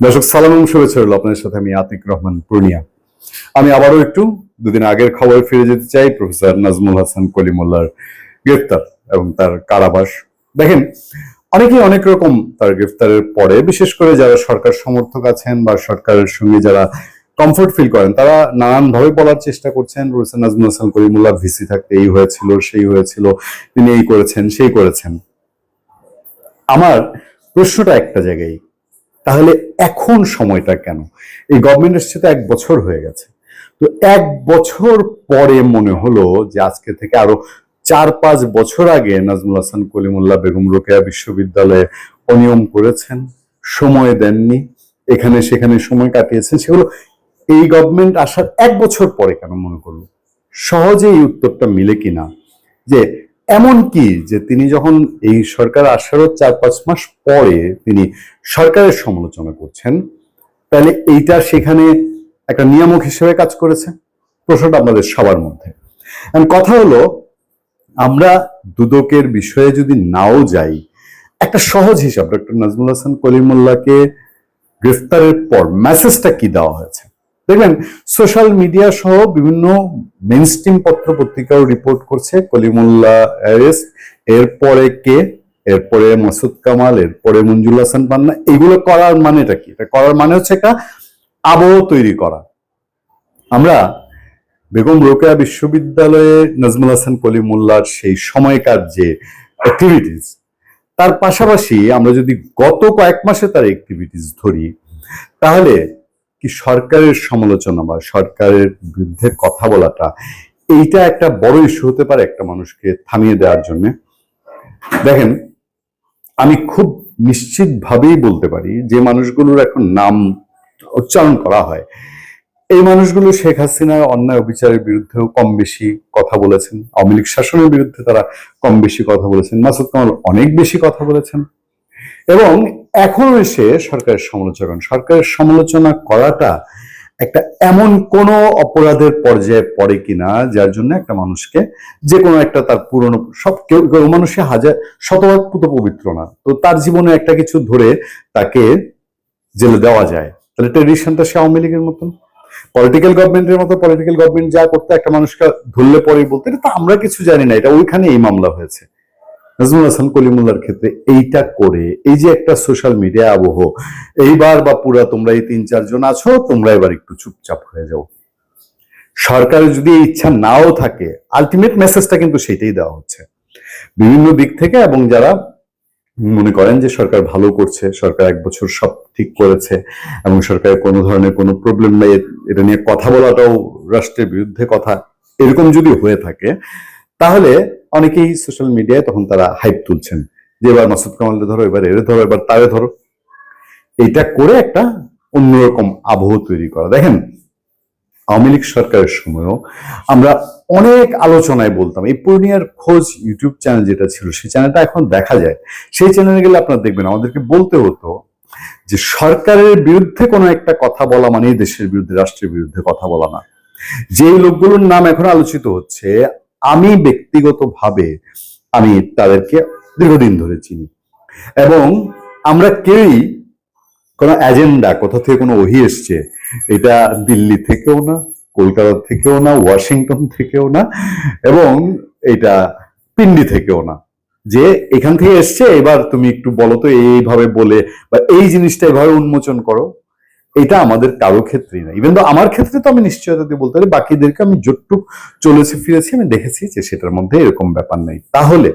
দর্শক, সালাম এবং শুভেচ্ছা রইল আপনাদের সাথে আমি আতিক রহমান পূর্ণিয়া। আমি আবারও একটু দুদিন আগের খবরে ফিরে যেতে চাই, প্রফেসর নাজমুল হাসান কলিমুল্লার গ্রেফতার এবং তার কারাবাস। দেখেন, অনেকেই অনেক রকম তার গ্রেফতারের পরে, বিশেষ করে যারা সরকার সমর্থক আছেন বা সরকারের সঙ্গে যারা কমফোর্ট ফিল করেন, তারা নানান ভাবে বলার চেষ্টা করছেন, প্রফেসর নাজমুল হাসান কলিমুল্লাহ ভিসি থাকতে এই হয়েছিল, সেই হয়েছিল, তিনি এই করেছেন, সেই করেছেন। আমার প্রশ্নটা একটা জায়গায় তাহলে এখন সময়টা কেন? এই গভর্নমেন্ট তো এক বছর হয়ে গেছে। তো এক বছর পরে মনে হলো যে আজকে থেকে আরও চার পাঁচ বছর আগে নাজমুল হাসান কলিমুল্লাহ বেগম রোকেয়া বিশ্ববিদ্যালয়ে অনিয়ম করেছেন, সময় দেননি, এখানে সেখানে সময় কাটিয়েছেন, সেগুলো এই গভর্নমেন্ট আসার এক বছর পরে কেন মনে করল? সহজে এই উত্তরটা মিলে কিনা? যে এমন কি যে তিনি যখন এই সরকার আসারও চার পাঁচ মাস পরে তিনি সরকারের সমালোচনা করছেন, তাহলে এইটা সেখানে একটা নিয়ামক হিসেবে কাজ করেছে? প্রশ্নটা আমাদের সবার মধ্যে। কথা হলো, আমরা দুদকের বিষয়ে যদি নাও যাই, একটা সহজ হিসাব, ডক্টর নাজমুল হাসান কলিমুল্লাহকে গ্রেফতারের পর মেসেজটা কি দেওয়া হয়েছে? দেখবেন সোশ্যাল মিডিয়া সহ বিভিন্ন মেনস্ট্রিম পত্র পত্রিকাও রিপোর্ট করছে কলিমুল্লাহ অ্যারেস্ট এরপরে কে? এরপরে মাসুদ কামাল, এরপরে মঞ্জুল হাসান পান্না। এগুলো করার মানেটা কি? এটা করার মানে হচ্ছে একটা আবহ তৈরি করা। আমরা বেগম রোকেয়া বিশ্ববিদ্যালয়ে নাজমুল হাসান কলিমুল্লার সেই সময়কার যে অ্যাক্টিভিটিস তার পাশাপাশি আমরা যদি গত কয়েক মাসে তার অ্যাক্টিভিটিস ধরি, তাহলে কি সরকারের সমালোচনা বা সরকারের বিরুদ্ধে কথা বলাটা, এইটা একটা বড় ইস্যু হতে পারে একটা মানুষকে থামিয়ে দেওয়ার জন্য। দেখেন, আমি খুব নিশ্চিতভাবেই বলতে পারি যে মানুষগুলোর এখন নাম উচ্চারণ করা হয়। এই মানুষগুলো শেখ হাসিনার অন্যায় অবিচারের বিরুদ্ধেও কম বেশি কথা বলেছেন। আওয়ামী লীগ শাসনের বিরুদ্ধে তারা কম বেশি কথা বলেছেন। মাসুদ কামাল অনেক বেশি কথা বলেছেন। এবং এখন এসে সরকারের সমালোচনা সরকারের সমালোচনা করাটা একটা এমন কোন অপরাধের পর্যায়ে পড়ে কিনা, যার জন্য একটা মানুষকে যে কোনো একটা তার পুরনো, সব কেউ কেউ মানুষে হাজার, শতভাগ পুত পবিত্র না। তো তার জীবনে একটা কিছু ধরে তাকে জেলে দেওয়া যায়। তাহলে ট্রেডিশনটা সে আওয়ামী লীগের মতন। পলিটিক্যাল গভর্নমেন্টের মতো পলিটিক্যাল গভর্নমেন্ট যা করতে একটা মানুষকে ধরলে পরে বলতে, এটা তো আমরা কিছু জানি না, এটা ওইখানে এই মামলা হয়েছে। নাজমুল হাসান কলিমুল্লার ক্ষেত্রে এইটা করে, এই যে একটা সোশ্যাল মিডিয়া আবহ, এইবার বা পুরা তোমরা এই তিন চারজন আছো, তোমরা এবার একটু চুপচাপ হয়ে যাও। সরকারের যদি ইচ্ছা নাও থাকে আলটিমেট মেসেজটা কিন্তু সেটাই দেওয়া হচ্ছে। বিভিন্ন দিক থেকে এবং যারা মনে করেন যে সরকার ভালো করছে, সরকার এক বছর সব ঠিক করেছে, এবং সরকারের কোনো ধরনের কোনো প্রবলেম নেই এটা নিয়ে কথা বলাটাও রাষ্ট্রের বিরুদ্ধে কথা। এরকম যদি হয়ে থাকে তাহলে অনেকেই সোশ্যাল মিডিয়ায় তখন তারা হাইপ তুলছেন। যে এবার মাসুদ কামালকে ধরো, এবার এরে ধরো, এবার তারে ধরো। এইটা করে একটা অন্যরকম আবহ তৈরি করা। দেখেন, আওয়ামী লীগ সরকারের সময়ও আমরা অনেক আলোচনায় বলতাম, এই পূর্ণিয়ার খোঁজ ইউটিউব চ্যানেল যেটা ছিল, সেই চ্যানেলটা এখন দেখা যায়। সেই চ্যানেলে গেলে আপনারা দেখবেন, আমাদেরকে বলতে হতো যে সরকারের বিরুদ্ধে কোনো একটা কথা বলা মানে দেশের বিরুদ্ধে, রাষ্ট্রের বিরুদ্ধে কথা বলা না। যে লোকগুলোর নাম এখন আলোচিত হচ্ছে আমি ব্যক্তিগতভাবে আমি তাদেরকে দীর্ঘদিন ধরে চিনি। এবং আমরা কেউই কোনো এজেন্ডা কোথা থেকে কোনো ওহি এসছে, এটা দিল্লি থেকেও না, কলকাতা থেকেও না, ওয়াশিংটন থেকেও না, এবং এটা পিন্ডি থেকেও না। যে এখান থেকে এসছে, এবার তুমি একটু বলো তো, এইভাবে বলে বা এই জিনিসটা এভাবে উন্মোচন করো। এটা আমাদের কারও ক্ষেত্রেই না। ইভেন তো আমার ক্ষেত্রে তো আমি নিশ্চয়তা দিয়ে বলতে পারি, বাকিদেরকে আমি যতটুক চলেছি, ফিরেছি, আমি দেখেছি যে সেটার মধ্যে এরকম ব্যাপার নেই। তাহলে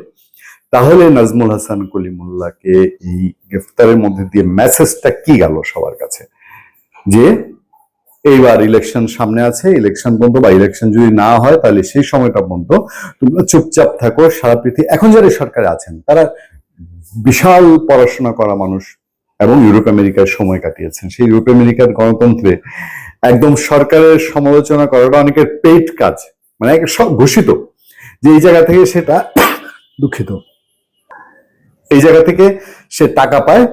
তাহলে নাজমুল হাসান কলিমুল্লাহকে এই গ্রেফতারের মধ্যে দিয়ে মেসেজটা কি গেল সবার কাছে? যে, এইবার ইলেকশন সামনে আছে ইলেকশন বন্ধ বা ইলেকশন যদি না হয়, তাহলে সেই সময়টা বন্ধ। তোমরা চুপচাপ থাকো, সারা পৃথিবী এখন যারা সরকারে আছেন, তারা বিশাল পড়াশোনা করা মানুষ এবং ইউরোপ আমেরিকার সময় কাটিয়েছেন। সেই ইউরোপ আমেরিকার গণতন্ত্রে একদম সরকারের সমালোচনা করাটা অনেকের পেট কাজ মানে সব ঘোষিত যে এই জায়গা থেকে সেটা দুঃখিত। এই জায়গা থেকে সে টাকা পায়,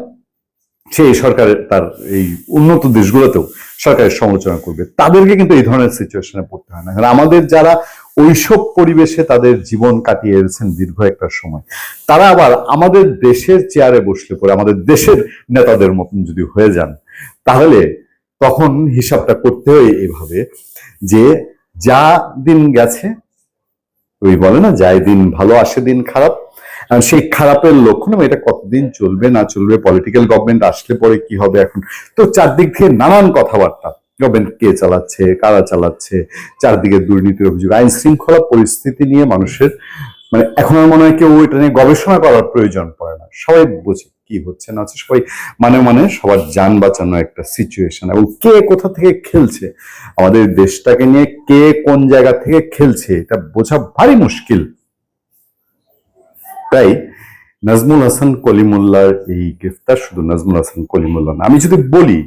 সে এই সরকারের তার এই উন্নত দেশগুলোতেও সরকারের সমালোচনা করবে। তাদেরকে কিন্তু এই ধরনের সিচুয়েশনে পড়তে হয় না। আমাদের যারা ওইসব পরিবেশে তাদের জীবন কাটিয়ে এসেছেন দীর্ঘ একটা সময়। তারা আবার আমাদের দেশের চেয়ারে বসলে পরে, আমাদের দেশের নেতাদের মতন যদি হয়ে যান, তাহলে তখন হিসাবটা করতে হয় এভাবে যে যা দিন গেছে, ওই বলে না, যাই দিন ভালো আসে দিন খারাপ। সেই খারাপের লক্ষণ, এটা কতদিন চলবে না চলবে পলিটিক্যাল গভর্নমেন্ট আসলে পরে কি হবে এখন? তো চারদিক থেকে নানান কথাবার্তা। গভর্নমেন্ট কে চালাচ্ছে, কারা চালাচ্ছে, চারদিকে দুর্নীতির অভিযোগ, আইন শৃঙ্খলা পরিস্থিতি নিয়ে মানুষের মানে এখন আর মনে হয় কেউ এটা নিয়ে গবেষণা করার প্রয়োজন পড়ে না। সবাই বোঝে কি হচ্ছে, না হচ্ছে সবাই মানে মানে সবার যান বাঁচানো একটা সিচুয়েশন এবং কে কোথা থেকে খেলছে? আমাদের দেশটাকে নিয়ে কে কোন জায়গা থেকে খেলছে, এটা বোঝা ভারী মুশকিল। তাই নাজমুল হাসান কলিমুল্লার এই গ্রেফতার শুধু নাজমুল হাসান কলিমুল্লাহ না। আমি যদি বলি,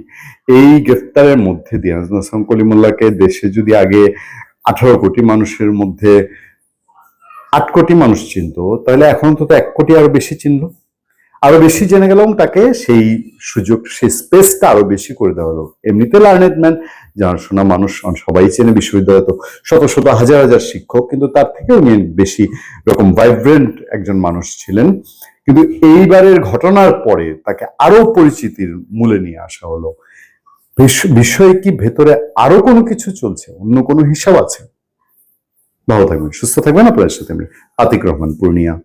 এই গ্রেফতারের মধ্যে দিয়ে নাজমুল হাসান কলিমুল্লাহকে দেশে যদি আগে আঠারো কোটি মানুষের মধ্যে আট কোটি মানুষ চিনতো, তাহলে এখন তো এক কোটি আরও বেশি চিনলো। আরও বেশি জেনে গেল এবং তাকে সেই সুযোগ, সেই স্পেসটা আরও বেশি করে দেওয়া হলো। এমনিতে লার্নেড ম্যান জানাশোনা মানুষ সবাই চেনে বিশ্ববিদ্যালয়ে তো শত শত হাজার হাজার শিক্ষক, কিন্তু তার থেকেও বেশি রকম ভাইব্রেন্ট একজন মানুষ ছিলেন। কিন্তু এইবারের ঘটনার পরে তাকে আরও পরিচিতির মূলে নিয়ে আসা হলো। বিষ- বিষয়ে কি ভেতরে আরও কোনো কিছু চলছে? অন্য কোনো হিসাব আছে? ভালো থাকবেন, সুস্থ থাকবেন। আপনার সাথে আতিক রহমান, পূর্ণিয়া।